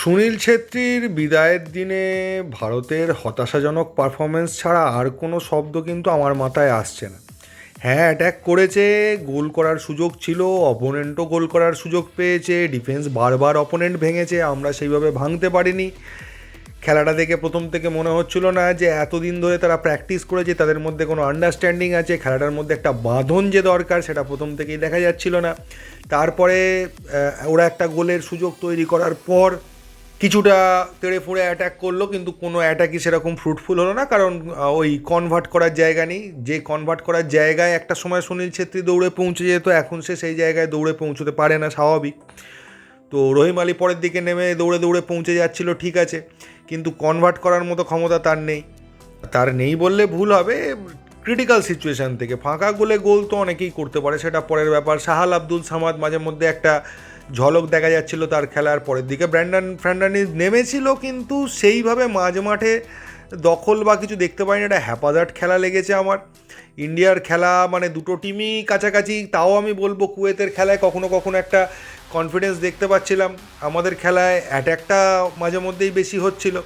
সুনীল ছেত্রীর বিদায়ের দিনে ভারতের হতাশাজনক পারফরমেন্স ছাড়া আর কোনো শব্দ কিন্তু আমার মাথায় আসছে না। হ্যাঁ অ্যাট্যাক করেছে, গোল করার সুযোগ ছিল অপোনেন্টও গোল করার সুযোগ পেয়েছে ডিফেন্স বারবার অপোনেন্ট ভেঙেছে, আমরা সেইভাবে ভাঙতে পারিনি। খেলাটা দেখে প্রথম থেকে মনে হচ্ছিল না যে এতদিন ধরে তারা প্র্যাকটিস করেছে, তাদের মধ্যে কোনো আন্ডারস্ট্যান্ডিং আছে, খেলাটার মধ্যে একটা বাঁধন যে দরকার সেটা প্রথম থেকেই দেখা যাচ্ছিল না। তারপরে ওরা একটা গোলের সুযোগ তৈরি করার পর কিছুটা তেড়ে ফুড়ে অ্যাটাক করল, কিন্তু কোনো অ্যাটাকই সেরকম ফ্রুটফুল হলো না, কারণ ওই কনভার্ট করার জায়গা নেই। যে কনভার্ট করার জায়গায় একটা সময় সুনীল ছেত্রী দৌড়ে পৌঁছে যেত, এখন সে সেই জায়গায় দৌড়ে পৌঁছতে পারে না স্বাভাবিক। তো রহিম আলী পরের দিকে নেমে দৌড়ে দৌড়ে পৌঁছে যাচ্ছিল, ঠিক আছে, কিন্তু কনভার্ট করার মতো ক্ষমতা তার নেই। তার নেই বললে ভুল হবে ক্রিটিক্যাল সিচুয়েশান থেকে। ফাঁকা গোলে গোল তো অনেকেই করতে পারে, সেটা পরের ব্যাপার। সাহাল আব্দুল সামাদ মাঝে মধ্যে একটা ঝলক দেখা যাচ্ছিল তার খেলার পরের দিকে। ব্র্যান্ডন ফ্র্যান্ডানিস নেমেছিল কিন্তু সেইভাবে মাঝ মাঠে দখল বা কিছু দেখতে পাইনি। একটা হ্যাপাজার্ট খেলা লেগেছে আমার। ইন্ডিয়ার খেলা মানে দুটো টিমই কাছাকাছি, তাও আমি বলব কুয়েতের খেলায় কখনো কখনো একটা কনফিডেন্স দেখতে পাচ্ছিলাম। আমাদের খেলায় অ্যাট্যাকটা মাঝে মধ্যেই বেশি হচ্ছিল।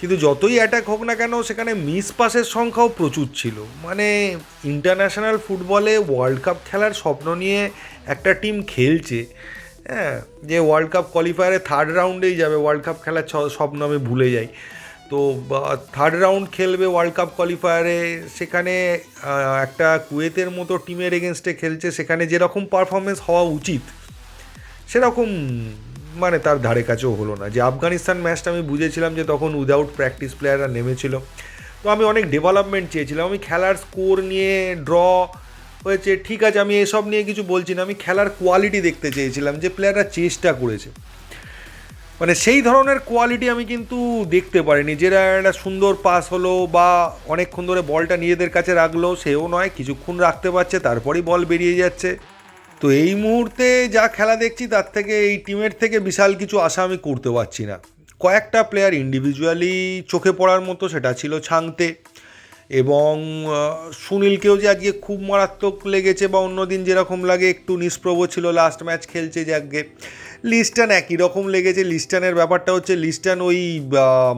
কিন্তু যতই অ্যাটাক হোক না কেন, সেখানে মিস পাসের সংখ্যাও প্রচুর ছিল। মানে ইন্টারন্যাশনাল ফুটবলে ওয়ার্ল্ড কাপ খেলার স্বপ্ন নিয়ে একটা টিম খেলছে। হ্যাঁ যে ওয়ার্ল্ড কাপ কোয়ালিফায়ারে থার্ড রাউন্ডেই যাবে ওয়ার্ল্ড কাপ খেলার স্বপ্ন আমি ভুলে যাই। তো থার্ড রাউন্ড খেলবে ওয়ার্ল্ড কাপ কোয়ালিফায়ারে সেখানে একটা কুয়েতের মতো টিমের এগেনস্টে খেলছে, সেখানে যেরকম পারফরমেন্স হওয়া উচিত, সেরকম মানে তার ধারে কাছেও হলো না। যে আফগানিস্তান ম্যাচটা আমি বুঝেছিলাম যে তখন উইদাউট প্র্যাকটিস প্লেয়াররা নেমেছিল। তো আমি অনেক ডেভেলপমেন্ট চেয়েছিলাম। আমি খেলার স্কোর নিয়ে ড্র হয়েছে, ঠিক আছে, আমি এসব নিয়ে কিছু বলছি না, আমি খেলার কোয়ালিটি দেখতে চেয়েছিলাম যে প্লেয়াররা চেষ্টা করেছে। মানে সেই ধরনের কোয়ালিটি আমি কিন্তু দেখতে পারিনি যেটা একটা সুন্দর পাস হলো বা অনেকক্ষণ ধরে বলটা নিজেদের কাছে রাখল, সেও নয়, কিছুক্ষণ রাখতে পারছে, তারপরেই বল বেরিয়ে যাচ্ছে। তো এই মুহূর্তে যা খেলা দেখছি, তার থেকে এই টিমের থেকে বিশাল কিছু আশা আমি করতে পারছি না। কয়েকটা প্লেয়ার ইন্ডিভিজুয়ালি চোখে পড়ার মতো সেটা ছিল ছাংতে। এবং সুনীলকেও যে আজকে খুব মারাত্মক লেগেছে বা অন্যদিন যেরকম লাগে একটু নিষ্প্রভ ছিল লাস্ট ম্যাচ খেলছে যে আজকে। লিস্টান একই রকম লেগেছে। লিস্টানের ব্যাপারটা হচ্ছে লিস্টান ওই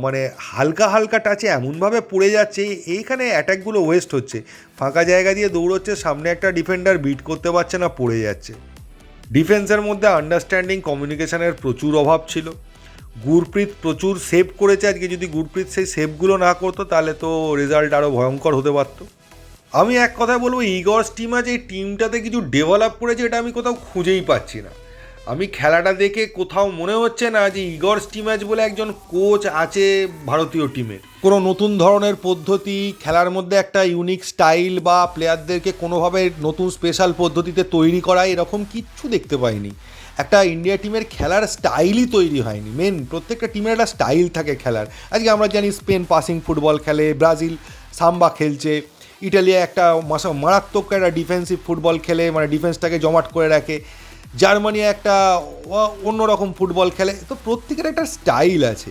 মানে হালকা হালকা টাচে এমনভাবে পড়ে যাচ্ছে, এইখানে অ্যাটাকগুলো ওয়েস্ট হচ্ছে। ফাঁকা জায়গা দিয়ে দৌড়চ্ছে, সামনে একটা ডিফেন্ডার বিট করতে পারছে না, পড়ে যাচ্ছে। ডিফেন্সের মধ্যে আন্ডারস্ট্যান্ডিং কমিউনিকেশনের প্রচুর অভাব ছিল। গুরপ্রীত প্রচুর সেভ করেছে আজকে। যদি গুরপ্রীত সেই সেভগুলো না করতো, তাহলে তো রেজাল্ট আরও ভয়ঙ্কর হতে পারতো। আমি এক কথায় বলব ইগর্স টিম আছে এই টিমটাতে কিছু ডেভেলপ করেছে এটা আমি কোথাও খুঁজেই পাচ্ছি না। আমি খেলাটা দেখে কোথাও মনে হচ্ছে না যে ইগর্স টিম আছে বলে একজন কোচ আছে ভারতীয় টিমের কোনো নতুন ধরনের পদ্ধতি, খেলার মধ্যে একটা ইউনিক স্টাইল বা প্লেয়ারদেরকে কোনোভাবে নতুন স্পেশাল পদ্ধতিতে তৈরি করা, এরকম কিচ্ছু দেখতে পাইনি। একটা ইন্ডিয়া টিমের খেলার স্টাইলই তৈরি হয়নি। মেন প্রত্যেকটা টিমের একটা স্টাইল থাকে খেলার। আজকে আমরা জানি স্পেন পাসিং ফুটবল খেলে ব্রাজিল সাম্বা খেলছে ইটালি একটা মারাত্মক একটা ডিফেন্সিভ ফুটবল খেলে মানে ডিফেন্সটাকে জমাট করে রাখে জার্মানি একটা অন্যরকম ফুটবল খেলে। তো প্রত্যেকের একটা স্টাইল আছে।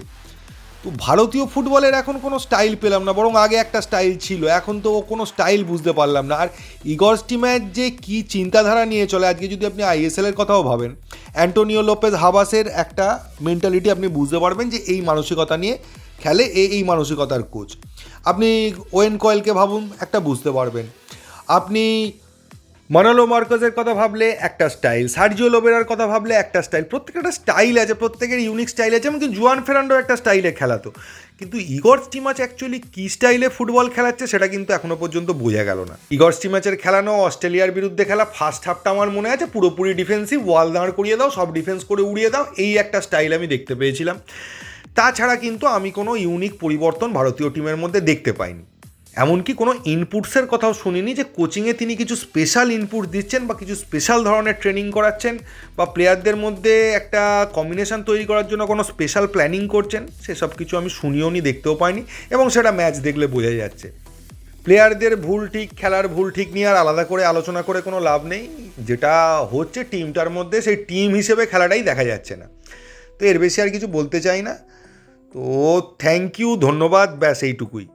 তো ভারতীয় ফুটবলের এখন কোনো স্টাইল পেলাম না, বরং আগে একটা স্টাইল ছিল। এখন তো ও কোনো স্টাইল বুঝতে পারলাম না। আর ইগর্স টিমের যে কী চিন্তাধারা নিয়ে চলে, আজকে যদি আপনি আইএসএলের কথাও ভাবেন অ্যান্টোনিও লোপেজ হাবাসের একটা মেন্টালিটি আপনি বুঝতে পারবেন যে এই মানসিকতা নিয়ে খেলে এই এই মানসিকতার কোচ আপনি ওয়েন কয়েলকে ভাবুন, একটা বুঝতে পারবেন। আপনি মানালো মার্কসের কথা ভাবলে একটা স্টাইল, সার্জিও লোবেরার কথা ভাবলে একটা স্টাইল প্রত্যেকের একটা স্টাইল আছে, প্রত্যেকের ইউনিক স্টাইল আছে এমনকি জুয়ান ফেরান্ডো একটা স্টাইলে খেলাতো। কিন্তু ইগর স্টিমাচ অ্যাকচুয়ালি কী স্টাইলে ফুটবল খেলাচ্ছে সেটা কিন্তু এখনও পর্যন্ত বোঝা গেল না। ইগর স্টিমাচের খেলানো অস্ট্রেলিয়ার বিরুদ্ধে খেলা ফার্স্ট হাফটা আমার মনে আছে, পুরোপুরি ডিফেন্সিভ ওয়াল দাঁড় করিয়ে দাও, সব ডিফেন্স করে উড়িয়ে দাও, এই একটা স্টাইল আমি দেখতে পেয়েছিলাম। তাছাড়া কিন্তু আমি কোনো ইউনিক পরিবর্তন ভারতীয় টিমের মধ্যে দেখতে পাইনি। এমনকি কোনো ইনপুটসের কথাও শুনিনি যে কোচিংয়ে তিনি কিছু স্পেশাল ইনপুট দিচ্ছেন বা কিছু স্পেশাল ধরনের ট্রেনিং করাচ্ছেন বা প্লেয়ারদের মধ্যে একটা কম্বিনেশন তৈরি করার জন্য কোনো স্পেশাল প্ল্যানিং করছেন, সেসব কিছু আমি শুনিও নি, দেখতেও পাইনি এবং সেটা ম্যাচ দেখলে বোঝা যাচ্ছে। প্লেয়ারদের ভুল ঠিক, খেলার ভুল ঠিক নিয়ে আর আলাদা করে আলোচনা করে কোনো লাভ নেই। যেটা হচ্ছে টিমটার মধ্যে, সেই টিম হিসেবে খেলাটাই দেখা যাচ্ছে না। তো এর বেশি আর কিছু বলতে চাই না। তো থ্যাংক ইউ ধন্যবাদ, ব্যাস এইটুকুই।